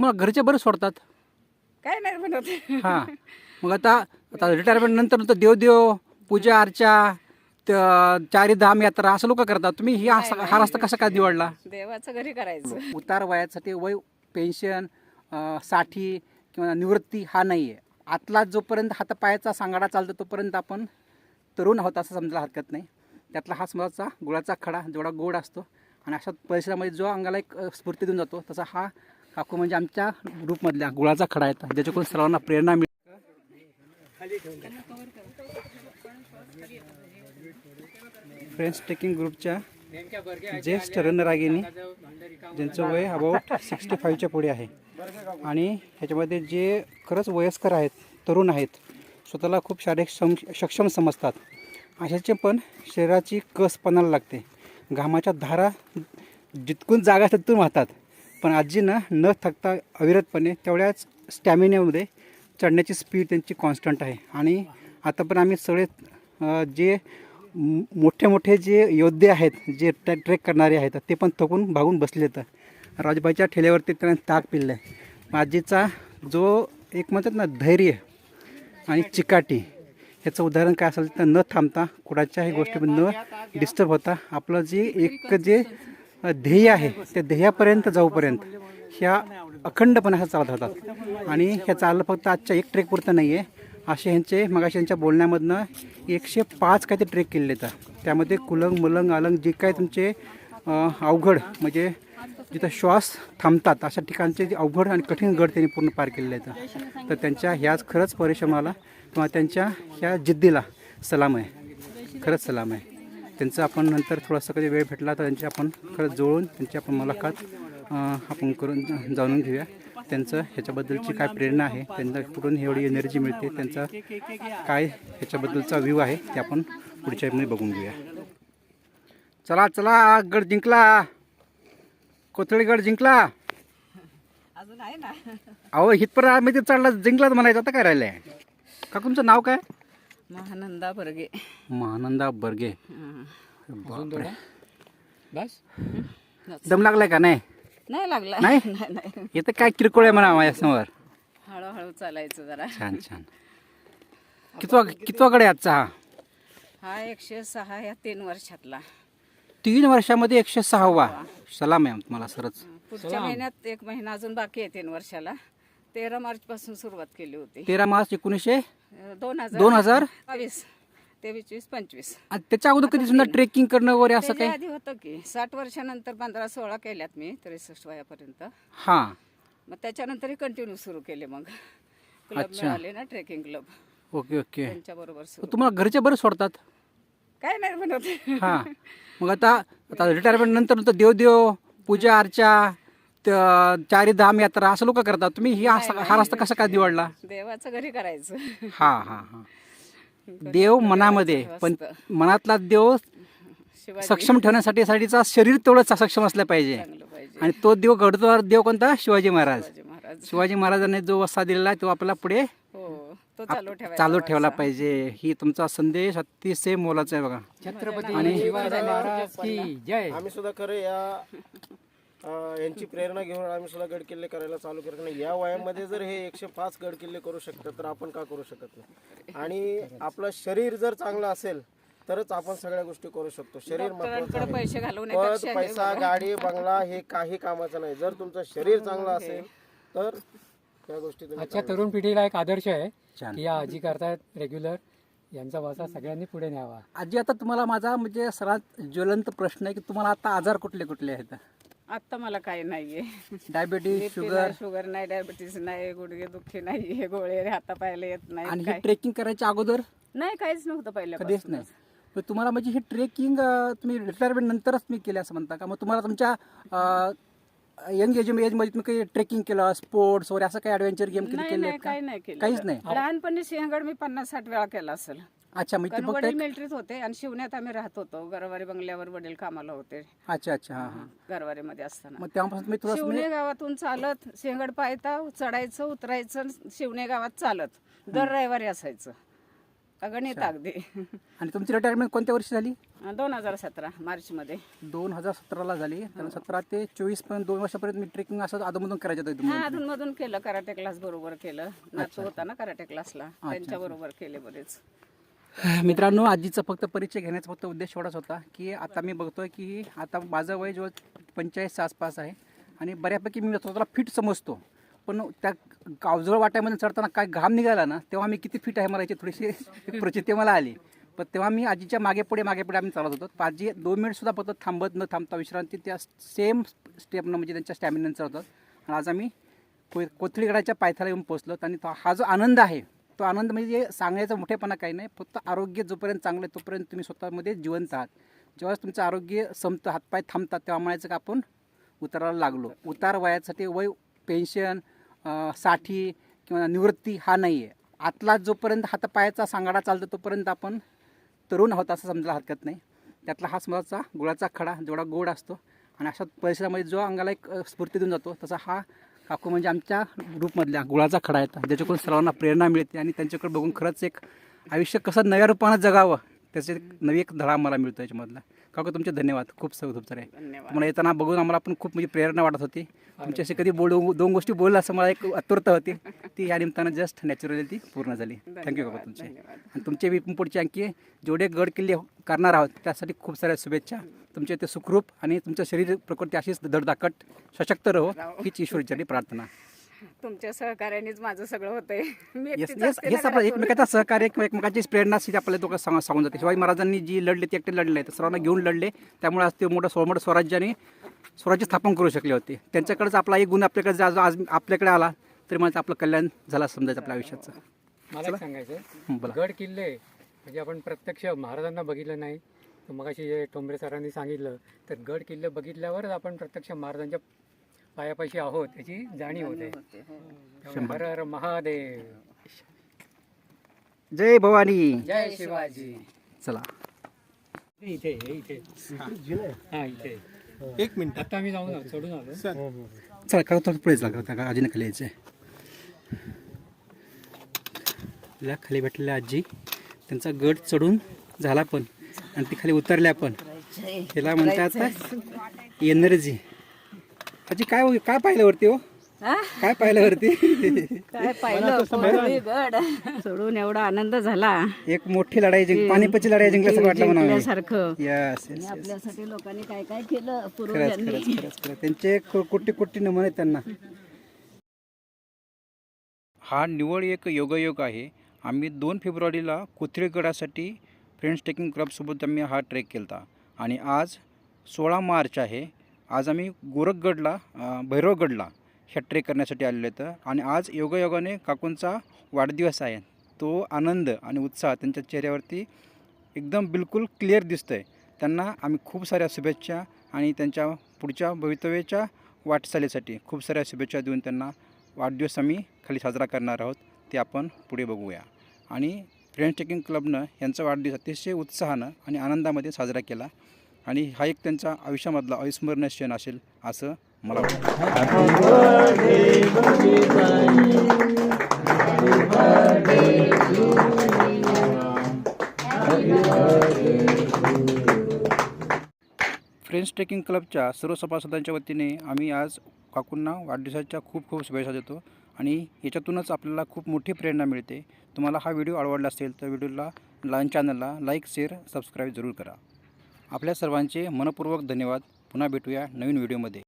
तुम्हाला घरचे बरं सोडतात. काय नाही बनवत हां. मग आता आता रिटायरमेंट नंतर तर देवदेव पूजा अर्चा त- चारी धाम यात्रा असं लोक करतात. तुम्ही ही हा रस्ता कसा काय निवडला? देवाचं घरी करायचं. उतार वयासाठी वय पेन्शन अं, साठी किंवा निवृत्ती हा नाही आहे आतला जोपर्यंत हातापायाचा सांगाडा चालतो तोपर्यंत आपण तरुण आहोत असं समजायला हरकत नाही. त्यातला हा समजाचा गुळाचा खडा जेवढा गोड असतो आणि अशा परिसरामध्ये जो अंगाला एक अं, स्फूर्ती देऊन जातो तसा हा काकू म्हणजे आमच्या ग्रुपमधल्या गुळाचा खडा येतात ज्याच्याकडून सर्वांना प्रेरणा मिळते फ्रेंड्स ट्रेकिंग ग्रुपच्या ज्येष्ठ रणरागिनी ज्यांचं वय अबाउट सिक्स्टी फाईव्हच्या पुढे आहे. आणि ह्याच्यामध्ये जे खरंच वयस्कर आहेत तरुण आहेत स्वतःला खूप शारीरिक सम सक्षम समजतात. अशाचे पण शरीराची कस पणाला लागते. घामाच्या धारा जितकून जागा असतात तिथून वाहतात. पण आजीनं न थकता अविरतपणे तेवढ्याच स्टॅमिनेमध्ये चढण्याची स्पीड त्यांची कॉन्स्टंट आहे. आणि आता पण आम्ही सगळे जे मोठे मोठे जे योद्धे आहेत जे ट्रॅ ट्रेक करणारे आहेत ते पण थकून भागून बसले आहेत राजबाईच्या ठेल्यावरती त्यांना ताक पिल्लं आहे आजीचा जो एक म्हणतात ना धैर्य आणि चिकाटी ह्याचं उदाहरण काय असेल तर न थांबता कुणाच्याही गोष्टी न डिस्टर्ब होता. आपलं जे एक जे ध्येय आहे त्या ध्येयापर्यंत जाऊपर्यंत ह्या अखंडपणा चालत होतात आणि ह्या चाललं फक्त आजच्या एक ट्रेकपुरतं नाही आहे असे ह्यांचे मगाशी यांच्या बोलण्यामधनं एकशे पाच काय ते ट्रेक केलेले तर त्यामध्ये कुलंग मुलंग आलंग जे काय तुमचे अवघड म्हणजे जिथं श्वास थांबतात अशा ठिकाणचे जे अवघड आणि कठीण गड त्यांनी पूर्ण पार केलेले आहेत. तर त्यांच्या ह्याच खरंच परिश्रमाला किंवा त्यांच्या ह्या जिद्दीला सलाम आहे. खरंच सलाम आहे. त्यांचं आपण नंतर थोडासा कधी वेळ भेटला तर त्यांची आपण खरंच जुळून त्यांची आपण मुलाखत आपण करून जाणून घेऊया. त्यांचं ह्याच्याबद्दलची काय प्रेरणा आहे त्यांना कुठून एवढी एनर्जी मिळते त्यांचा काय ह्याच्याबद्दलचा व्ह्यू आहे ते आपण पुढच्या मध्ये बघून घेऊया. चला चला गड जिंकला. कोथळीगड जिंकला. अजून आहे ना? अहो हितपरमध्ये चढला जिंकलाच म्हणायचं आता काय राहिलंय? का तुमचं नाव काय? महानंदा बर्गे महानंदा बर्गे. बापरे. बस दम लागलाय का नाही नाही लागला नाही? नाही नाही इथं काय किरकोळ आहे म्हणा माझ्यासमोर हळूहळू चालायचं जरा छान छान कितवा कितवा गड आहे आजचा हा हा एकशे सहा या तीन वर्षातला तीन वर्षामध्ये एकशे सहावा सलाम आहे तुम्हाला सरच पुढच्या महिन्यात एक महिना अजून बाकी आहे तीन वर्षाला तेरा मार्च पासून सुरुवात केली होती. तेरा मार्च एकोणीसशे अं, दोन हजार दोन हजार? बावीस तेवीस चोवीस पंचवीस. आणि त्याच्या अगोदर कधी सुद्धा ट्रेकिंग करणं वगैरे असं त्याच्या काही? आधी होतं की साठ वर्षानंतर पंधरा सोळा केल्यात मी त्रेसष्ट वयापर्यंत. हां. मग त्याच्यानंतरही कंटिन्यू सुरू केले मग. क्लब अच्छा. मिळाले ना ट्रेकिंग क्लब ओके ओके. त्यांच्या बरोबर सुरू तुम्हाला घरचे बरं सोडतात? काय नाही बनवत हां. मग आता आता रिटायरमेंट नंतर तर देवदेव पूजा अर्चा चारी धाम यात्रा असं लोक करतात. तुम्ही ही असा- हा रस्ता कसा काय निवडला? देवाचं घरी करायचं. हा हा हा. देव मनामध्ये पण मनातला देव शिवाजी. सक्षम ठेवण्यासाठी साठीचा शरीर तेवढं सक्षम असलं पाहिजे. चांगलं पाहिजे. आणि तो देव घडतो देव कोणता? शिवाजी महाराज. शिवाजी महाराज. शिवाजी महाराजांनी जो वसा दिलेला आहे तो आपल्याला पुढे हो तो चालू ठेवायचा चालू ठेवला पाहिजे. ही तुमचा संदेश अतिशय मोलाचा आहे बघा. छत्रपती शिवाजी महाराज की जय आम्ही सुद्धा खरं या अं, यांची प्रेरणा घेऊन आम्ही सुद्धा गड किल्ले करायला चालू केलं. नाही या वयामध्ये जर हे एकशे पाच गड किल्ले करू शकतात तर आपण का करू शकत नाही? आणि आपलं शरीर जर चांगलं असेल तरच आपण सगळ्या गोष्टी करू शकतो. शरीर महत्वाचं पैसे पद घालवण्यापेक्षा हे पैसा गाडी बंगला हे काही कामाचं नाही. जर तुमचं शरीर चांगलं असेल तर त्या गोष्टी तुम्ही आजच्या तरुण पिढीला एक आदर्श आहे. की या आजी करतायत रेग्युलर यांचा वासा सगळ्यांनी पुढे न्यावा. आजी आता तुम्हाला माझा म्हणजे सर्वात ज्वलंत प्रश्न आहे की तुम्हाला आता आजार कुठले कुठले आहेत? आता मला काही नाहीये. डायबिटीज BP शुगर नाही, शुगर नाही डायबिटीस नाही गुडघे दुखी नाही हे गोळे हाता पायला येत आणि नाही हे काय? ट्रेकिंग करायच्या अगोदर? नाही काहीच नव्हतं कधीच नाही. तुम्हाला म्हणजे हे ट्रेकिंग तुम्ही रिटायरमेंट नंतरच तुम्ही केले असं म्हणता का? मग तुम्हाला तुमच्या यंग एज एजमध्ये तुम्ही काही ट्रेकिंग केलं स्पोर्ट्स वगैरे असं काही ॲडव्हेंचर गेम नाही केले नाही काही नाही काहीच नाही. लहानपणी सिंहगड मी पन्नास साठ वेळा केला असेल. अच्छा ते फक्त वडील एक- मिलिटरीत होते आणि शिवण्यात आम्ही राहत होतो. गरवारी बंगल्यावर वडील कामाला होते. अच्छा अच्छा हां हां. गरवारी मध्ये असताना. मग तेव्हापासून तुम्ही थोडंसं शिवणे गावातून चालत सिंहगड पायता चढायचं उतरायचं शिवणे गावात चालत. दर रविवारी असायचं. अगणित अगदी. आणि तुमची रिटायरमेंट कोणत्या वर्षी झाली? दोन हजार सतरा मार्चमध्ये. दोन हजार सतराला झाली. तर सतरा ते चोवीसपर्यंत दोन वर्षापर्यंत मी ट्रेकिंग असं अधूनमधून करायचं होतं हा तुम्ही अधूनमधून केलं. कराटे क्लास बरोबर केलं. नातू होता ना कराटे क्लासला त्यांच्या बरोबर केले बरेच. मित्रांनो आजीचा फक्त परिचय घेण्याचा फक्त उद्देश एवढाच होता की आता मी बघतोय की आता माझं वय जवळ पंचेचाळीसच्या आसपास आहे आणि बऱ्यापैकी मी स्वतःला फिट समजतो. पण त्या गावजवळ वाट्यामध्ये चढताना काय घाम निघाला ना तेव्हा मी किती फिट आहे मला याची थोडीशी प्रचिती मला आली. पण तेव्हा मी आजीच्या मागे पुढे मागे पुढे आम्ही चालत होतो. आजी दोन मिनिटसुद्धा फक्त थांबत न थांबता विश्रांती त्या सेम स्टेपनं म्हणजे त्यांच्या स्टॅमिनानं चालतात आणि आज आम्ही को कोथळीगडाच्या पायथ्याला येऊन पोहोचलो आणि तो हा जो आनंद आहे तो आनंद म्हणजे सांगण्याचा मोठेपणा काही नाही. फक्त आरोग्य जोपर्यंत चांगलं आहे तोपर्यंत तुम्ही स्वतःमध्ये जिवंत आहात. जेव्हा तुमचं आरोग्य संपतं हातपाय थांबतात तेव्हा म्हणायचं का आपण उताराला लागलो. उतार वयासाठी वय पेन्शनसाठी किंवा निवृत्ती हा नाही आहे आतला जोपर्यंत हातापायाचा सांगाडा चालतो तोपर्यंत आपण तरुण आहोत असं समजायला हरकत नाही. त्यातला हा समाजाचा गुळाचा खडा जेवढा गोड असतो. आणि अशा परिसरामध्ये जो अंगाला एक स्फूर्ती देऊन जातो तसा हा काकू म्हणजे आमच्या ग्रुपमधल्या गुळाचा खडा आहे ज्याच्याकडून सर्वांना प्रेरणा मिळते आणि त्यांच्याकडे बघून खरंच एक आयुष्य कसं नव्या रूपानं जगावं त्याचे एक नवी एक धडा मला मिळतो याच्यामधला काकू तुमचे धन्यवाद. खूप सौ खूप सारे. तुम्हाला येताना बघून आम्हाला पण खूप म्हणजे प्रेरणा वाटत होती. तुमच्याशी कधी बोलू दोन गोष्टी बोललं असं मला एक आतुरता होती. ती या निमित्तानं जस्ट नॅचरली ती पूर्ण झाली. थँक्यू काका तुमचे. आणि तुमचे बी पुढचे आणखी जेवढे गड किल्ले करणार आहोत त्यासाठी खूप साऱ्या शुभेच्छा. तुमचे ते सुखरूप आणि तुमचं शरीर प्रकृती अशीच धडधाकट सशक्त रहो हीच ईश्वरीची प्रार्थना. तुमच्या सहकार्यानेच माझं सगळं होतंय. हेच ना आपलं. एकमेकाचा सहकार्य किंवा एकमेकाची प्रेरणा अशी आपल्याला दोघं सांग सांगून जाते. शिवाजी महाराजांनी जी लढले ते एकटे लढले तर सर्वांना घेऊन लढले. त्यामुळे आज ते मोठं स्व मोठं स्वराज्याने स्वराज्य स्थापन करू शकले होते. त्यांच्याकडेच आपला एक गुण आपल्याकडे जर आज आज आपल्याकडे आला तरी मला आपलं कल्याण झालं असं समजायचं आपल्या आयुष्याचं. मला सांगायचं गड किल्ले म्हणजे आपण प्रत्यक्ष महाराजांना बघितलं नाही मगाशी जे टोंबरे सरांनी सांगितलं तर गड किल्ले बघितल्यावरच आपण प्रत्यक्ष महाराजांच्या पायापाशी आहोत याची जाणीव होते. होते, हो. हर हर महादेव. जय भवानी. जय शिवाजी. चला. इथे इथे. हा इथे. एक मिनिट. आता आम्ही जाऊन आलो, सोडून आलो. चला करा थोडं पुढे चला त्या आजीने खाली यायचं आपल्या खाली भेटलेल्या आजी त्यांचा गट चढून झाला पण. आणि ती खाली उतरल्या पण त्याला म्हणतात एनर्जी. आजी काय हो- काय पाहिलं वरती हो? हा? काय पाहिलं वरती? काय पाहिलं? सोडून एवढा आनंद झाला. एक मोठी लढाई जिंक पानिपतची लढाई जिंकल्यासारखं वाटलं म्हणा यस आपल्यासाठी लोकांनी काय काय केलं? खरंच पूर्वजांनी खरंच खरंच खरंच. त्यांचे कोटी कोटी नमन आहेत त्यांना. हा निवड एक योगायोग आहे. आम्ही दोन फेब्रुवारीला कोथळीगडासाठी फ्रेंड्स टेकिंग क्लबसोबत आम्ही हा ट्रेक केला होता आणि आज सोळा मार्च आहे. आज आम्ही गोरखगडला भैरवगडला ह्या ट्रेक करण्यासाठी आलेलो होतं आणि आज योगायोगाने काकूंचा वाढदिवस आहे. तो आनंद आणि उत्साह त्यांच्या चेहऱ्यावरती एकदम बिलकुल क्लिअर दिसतो आहे त्यांना आम्ही खूप साऱ्या शुभेच्छा आणि त्यांच्या पुढच्या भवितव्याच्या वाटचालीसाठी खूप साऱ्या शुभेच्छा देऊन त्यांना वाढदिवस आम्ही खाली साजरा करणार आहोत. ते आपण पुढे बघूया. आणि फ्रेंड्स ट्रेकिंग क्लबनं यांचा वाढदिवस अतिशय उत्साहानं आणि आनंदामध्ये साजरा केला. आणि हा एक त्यांचा आयुष्यामधला अविस्मरणीय क्षण असेल असं मला वाटतं. फ्रेंड्स ट्रेकिंग क्लबच्या सर्व सभासदांच्या वतीने आम्ही आज काकूंना वाढदिवसाच्या खूप खूप शुभेच्छा देतो. आणि याच्यातूनच आपल्याला खूप मोठी प्रेरणा मिळते. तुम्हाला हा व्हिडिओ आवडला असेल तर व्हिडिओला लाईन चॅनलला लाईक शेअर सबस्क्राईब जरूर करा. आपल्या सर्वांचे मनपूर्वक धन्यवाद. पुन्हा भेटूया नवीन व्हिडिओमध्ये.